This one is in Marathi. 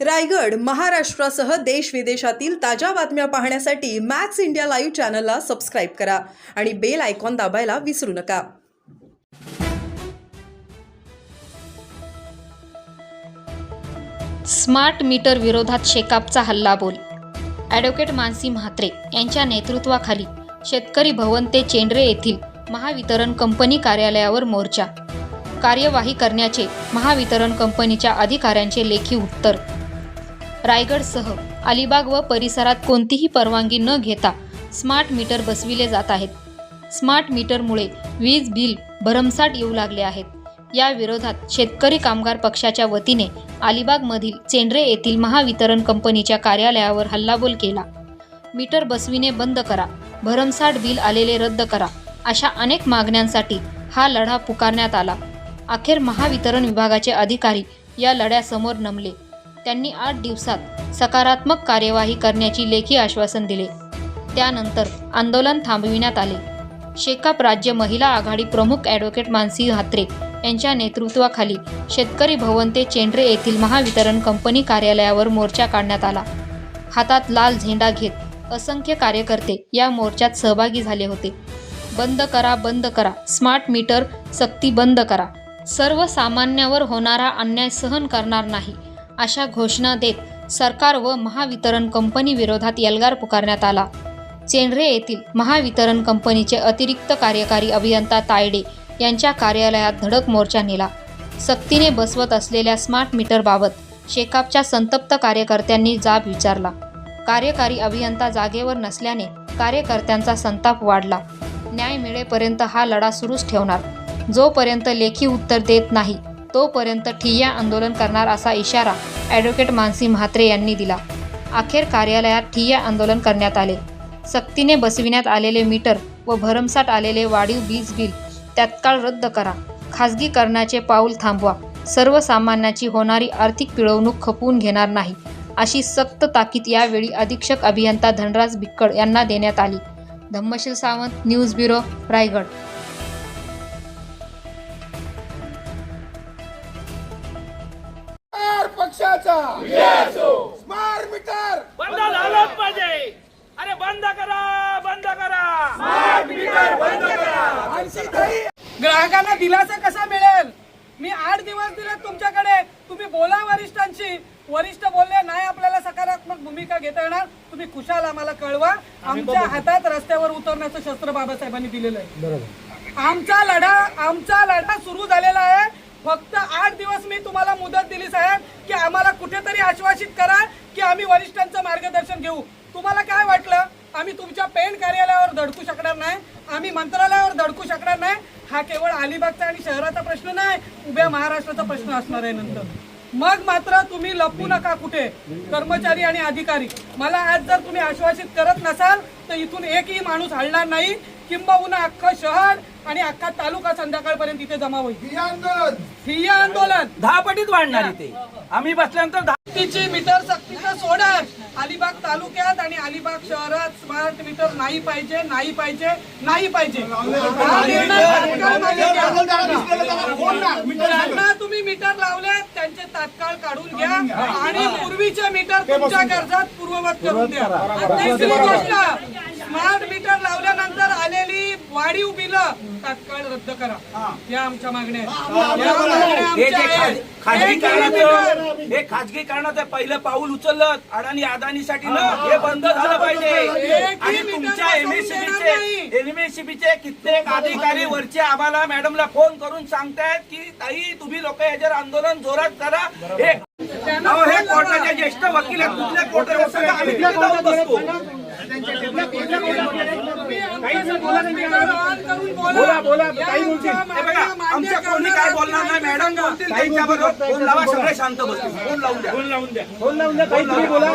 रायगड महाराष्ट्रासह देश विदेशातील ताज्या बातम्या पाहण्यासाठी मॅक्स इंडिया लाईव्ह चॅनलला सबस्क्राईब करा आणि बेल आयकॉन दाबायला विसरू नका. स्मार्ट मीटर विरोधात शेकापचा हल्लाबोल. ॲडव्होकेट मानसी म्हात्रे यांच्या नेतृत्वाखाली शेतकरी भवन ते चेंड्रे येथील महावितरण कंपनी कार्यालयावर मोर्चा. कार्यवाही करण्याचे महावितरण कंपनीच्या अधिकाऱ्यांचे लेखी उत्तर. रायगडसह अलिबाग व परिसरात कोणतीही परवानगी न घेता स्मार्ट मीटर बसविले जात आहेत. स्मार्ट मीटरमुळे वीज बिल भरमसाट येऊ लागले आहेत. या विरोधात शेतकरी कामगार पक्षाच्या वतीने अलिबागमधील चेंड्रे येथील महावितरण कंपनीच्या कार्यालयावर हल्लाबोल केला. मीटर बसविणे बंद करा भरमसाठ बिल आलेले रद्द करा अशा अनेक मागण्यांसाठी हा लढा पुकारण्यात आला. अखेर महावितरण विभागाचे अधिकारी या लढ्यासमोर नमले. त्यांनी आठ दिवसात सकारात्मक कार्यवाही करण्याची लेखी आश्वासन दिले. त्यानंतर आंदोलन थांबविण्यात आले. शेकाप राज्य महिला आघाडी प्रमुख ॲडव्होकेट मानसी हात्रे यांच्या नेतृत्वाखाली शेतकरी भवन ते चेंड्रे येथील महावितरण कंपनी कार्यालयावर मोर्चा काढण्यात आला. हातात लाल झेंडा घेत असंख्य कार्यकर्ते या मोर्चात सहभागी झाले होते. बंद करा बंद करा. स्मार्ट मीटर सक्ती बंद करा. सर्वसामान्यावर होणारा अन्याय सहन करणार नाही. अशा घोषणा देत सरकार व महावितरण कंपनी विरोधात एल्गार पुकारण्यात आला. चेंड्रे येथील महावितरण कंपनीचे अतिरिक्त कार्यकारी अभियंता तायडे यांच्या कार्यालयात धडक मोर्चा नेला. सक्तीने बसवत असलेल्या स्मार्ट मीटरबाबत शेकापच्या संतप्त कार्यकर्त्यांनी जाब विचारला. कार्यकारी अभियंता जागेवर नसल्याने कार्यकर्त्यांचा संताप वाढला. न्याय मिळेपर्यंत हा लढा सुरूच ठेवणार. जोपर्यंत लेखी उत्तर देत नाही तोपर्यंत ठिय्या आंदोलन करणार असा इशारा ॲडव्होकेट मानसी म्हात्रे यांनी दिला. अखेर कार्यालयात ठिय्या आंदोलन करण्यात आले. सक्तीने बसविण्यात आलेले मीटर व भरमसाठ आलेले वाढीव वीज बिल तत्काळ रद्द करा. खाजगीकरणाचे पाऊल थांबवा. सर्वसामान्याची होणारी आर्थिक पिळवणूक खपवून घेणार नाही अशी सक्त ताकीद यावेळी अधीक्षक अभियंता धनराज भिक्कड यांना देण्यात आली. Dhammashil Sawant news bureau Raigad. पक्षाचा स्मार्ट मीटर. बंद झालंच पाहिजे. अरे बंद करा बंद करा. आणखी काही ग्राहकांना दिलासा कसा मिळेल? मी आठ दिवस दिले तुमच्याकडे. तुम्ही बोला वरिष्ठांशी. वरिष्ठ बोलले नाही आपल्याला सकारात्मक भूमिका घेता येणार. तुम्ही खुशाल आम्हाला कळवा. आमच्या हातात रस्त्यावर उतरण्याचं शस्त्र बाबासाहेबांनी दिलेलं आहे. आमचा लढा आमचा लढा सुरू झालेला आहे. फक्त आठ दिवस मी तुम्हाला मुदत दिली साहेब की आम्हाला कुठेतरी आश्वासित करा की आम्ही वरिष्ठांचं मार्गदर्शन घेऊ. तुम्हाला काय वाटलं? आम्ही तुमच्या पेन कार्यालयावर धडकू शकणार नाही आम्ही मंत्रालयावर धडकू शकणार नाही. हा केवळ अलिबागचा आणि शहराचा प्रश्न नाही उभ्या महाराष्ट्राचा प्रश्न असणार आहे नंतर. मग मात्र तुम्ही लपू नका कुठे कर्मचारी आणि अधिकारी. मला आज जर तुम्ही आश्वासित करत नसाल तर इथून एकही माणूस हलणार नाही. किंबहुना अख्खं शहर आणि अख्खा तालुका संध्याकाळपर्यंत इथे जमा होईल. आंदोलन. ठिय्या आंदोलन. दहा पटीत वाढणार इथे. आम्ही बसल्यानंतर दहा मीटर सक्तीचं सोडा अलिबाग तालुक्यात आणि अलिबाग शहरात स्मार्ट मीटर नाही पाहिजे नाही पाहिजे नाही पाहिजे. हा निर्णय घ्या. ज्यांना तुम्ही मीटर लावले त्यांचे तात्काळ काढून घ्या आणि पूर्वीचे मीटर तुमच्या कर्जात पूर्ववत करून द्या. तिसरी गोष्ट स्मार्ट मीटर लावल्यानंतर आलेली वाढीव तात्काळ रद्द करा. या आमच्या मागण्या हे जे हे कारणाचं पहिलं पाऊल उचललं अडाणी अदानीसाठी न हे. बंद झालं पाहिजे. आणि तुमच्या. एमएससीबीचे एमएससीबीचे कित्येक अधिकारी वरचे आम्हाला मॅडमला फोन करून सांगतायत की ताई तुम्ही लोक याच्यावर आंदोलन जोरात करा. हे अहो, हे कोर्टाचे ज्येष्ठ वकील आहेत. कुठल्या कोर्टाचे आम्ही तिथे जाऊन बसतो. बोला बोला काही बोलतील. आमच्या कोणी काय बोलणार नाही मॅडम. बोलतील? त्यांच्याबरोबर फोन लावा सगळे शांत बसतील. फोन लावून द्या. फोन लावून द्या. फोन लावून द्या. काही बोला.